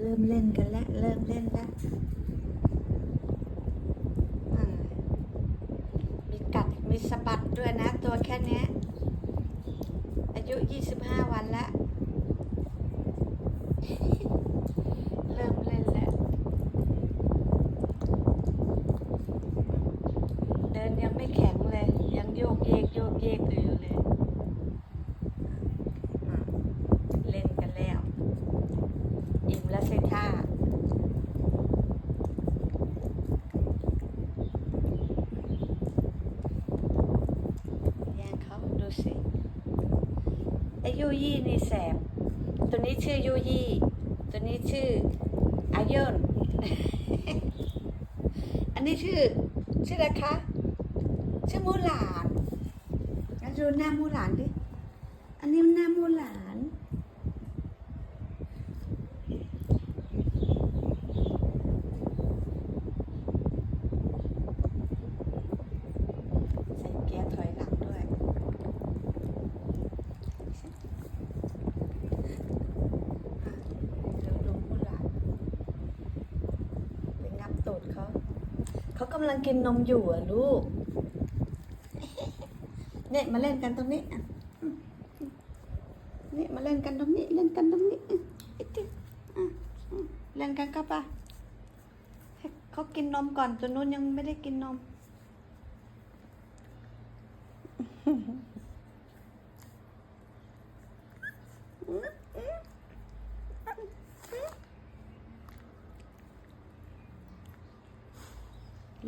เริ่มเล่นกันแล้ว เริ่มเล่นแล้วมีกัด มีสะบัดด้วยนะ ตัวแค่นี้ อายุ 25 วันแล้ว เริ่มเล่นแล้ว เดินยังไม่แข็งเลย ยังโยกเยกโยกเยกอยู่เลยอะเล่นกันแล้ว อิ่มแล้วใช่ท่าแย่งเขาดูสิไอ้ ยูยี่นี่แสบ ตัวนี้ชื่อยูยี่ ตัวนี้ชื่ออายนอันนี้ชื่อ ชื่ออะไรคะ ชื่อมูหลานงั้นดูหน้ามูหลานดิ อันนี้หน้ามูหลาน ใส่เกียร์ถอยหลังด้วย อะเดี๋ยวดูมูหลานไปงับตูดเขา เขากำลังกินนมอยู่อะลูก เนี่ยมาเล่นกันตรงนี้อะนี่มาเล่นกันตรงนี้ เล่นกันตรงนี้เล่นกันก็ปะเขากินนมก่อนตัวนู้นยังไม่ได้กินนม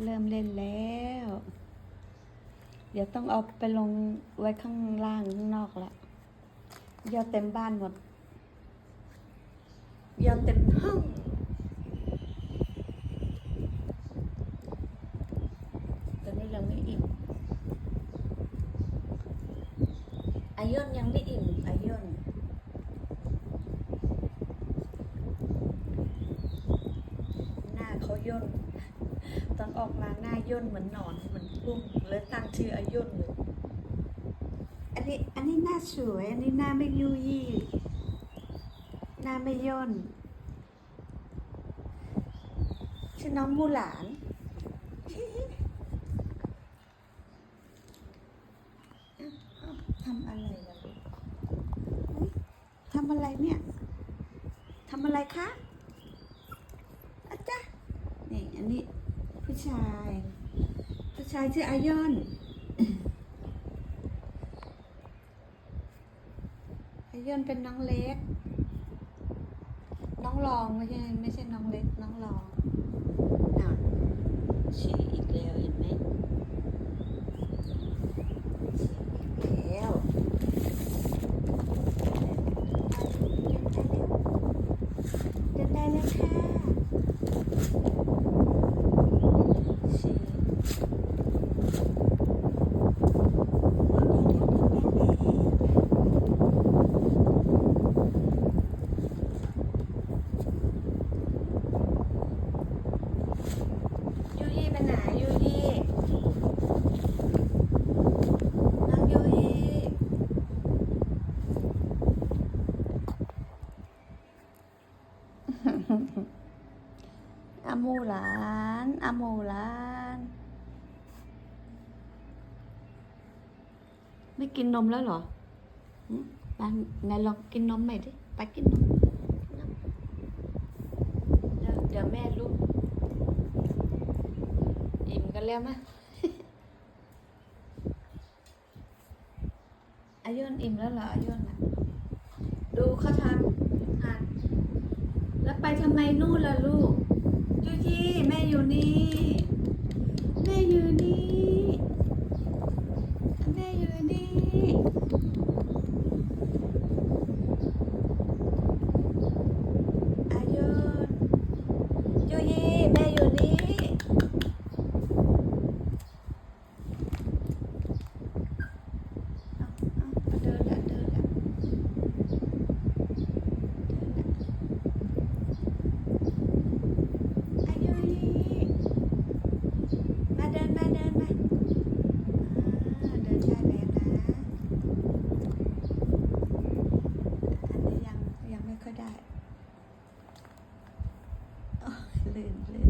เริ่มเล่นแล้ว เดี๋ยวต้องเอาไปลงไว้ข้างล่างข้างนอกละยอดเต็มบ้านหมดยอดเต็มห้องตอนนี้ยังไม่อิ่มอายอนยังไม่อิ่มอายอนหน้าเขาย่น ตอนออกมาหน้าย่นเหมือนหนอนเหมือนพุ่งเลยตั้งชื่ออาย่นเลยอันนี้อันนี้หน้าสวย อันนี้หน้าไม่ยุยยี่หน้าไม่ย่นชื่อน้องมูหลาน ทำอะไรล่ะลูกอุ๊ยทำอะไรเนี่ย ทำอะไรคะอาจารย์นี่ อันนี้ผู้ ชาย ผู้ชายชื่ออายอนอายอนเป็นน้องเล็ก น้องรองไม่ใช่ไม่ใช่น้องเล็ก น้องรองน่ะฉี่อีกแล้วเห็นไหมฉี่อีกแล้วเดินได้แล้วค่ะฉี่ยูยี่ไปไหนยูยี่น้องยูยี่ อามู หลานอามูหลานไม่กินนมแล้วเหรอไปไหนลองกินนมใหม่ดิไปกินนมเดี๋ยวแม่ลุกอิ่มกันแล้วมะอายุนอิ่มแล้วเหรออายุนอะดูเขาทำอะแล้วไปทำไมนู่นล่ะลูก จูจี้แม่อยู่นี่ แม่อยู่นี่ แม่อยู่นี่ ลื่นลื่น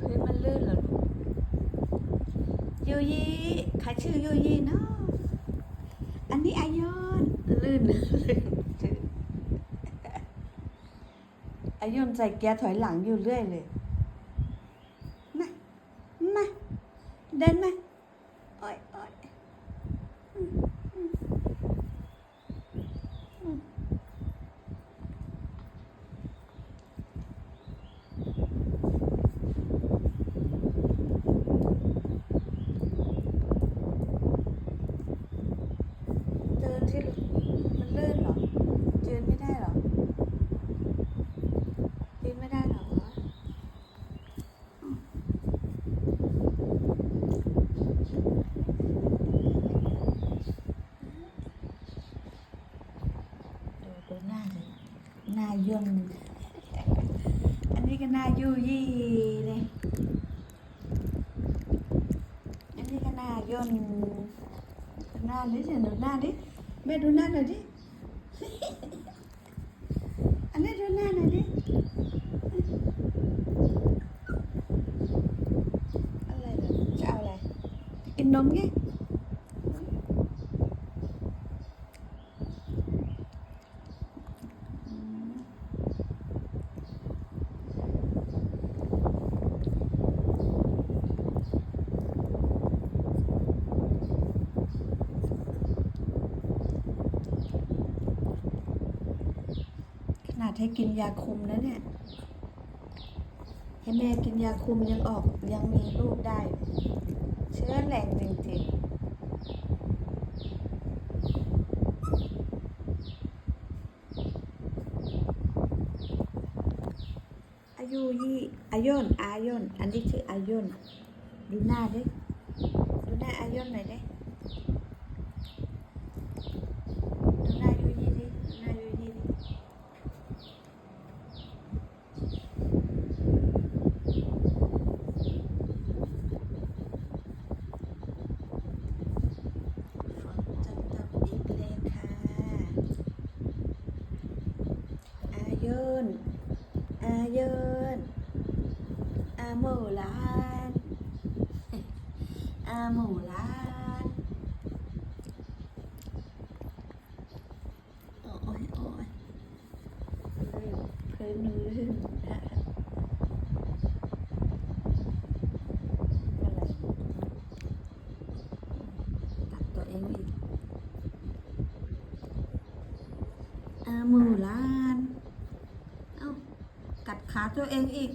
พื้นมันลื่นเหรอลูกยูยี่ใครชื่อยูยี่เนาะอันนี้อายอนลื่นลื่นอายอนใส่แก้ถอยหลังอยู่เรื่อยเลยมามาเดินมาโอ้ยโอ้ย นนี้ก็หน้ายู่ยี่เลยอันนี้ก็น้าย่นดูหน้าดิเดี๋ยวดูหน้าดิแม่ดูหน้าหน่อยดิ อันนี้ดูหน้าหน่อยดิอะไรเหรอจะเอาอะไรกินนมไง ข นาดให้กินยาคุมนะเนี่ยให้แม่กินยาคุมยังออกยังมีลูกได้ เชื้อแรงจริงๆอายุยี่อายุนอายุนอันนี้คืออายุนดูหน้าดิดูหน้าอายุนหน่อยดิดูหน้ายูยี่ดิดูหน้ายูยี่ดิ ฝนจะตกอีกเลยค่ะ อายุนอายุน อาหมูลานอาหมูลานโอ้ยโอ้ยลื่นพื้นลื่นอะไรตัดตัวเองอีกอาหมูลาน เอ้ากัดขาตัวเองอีก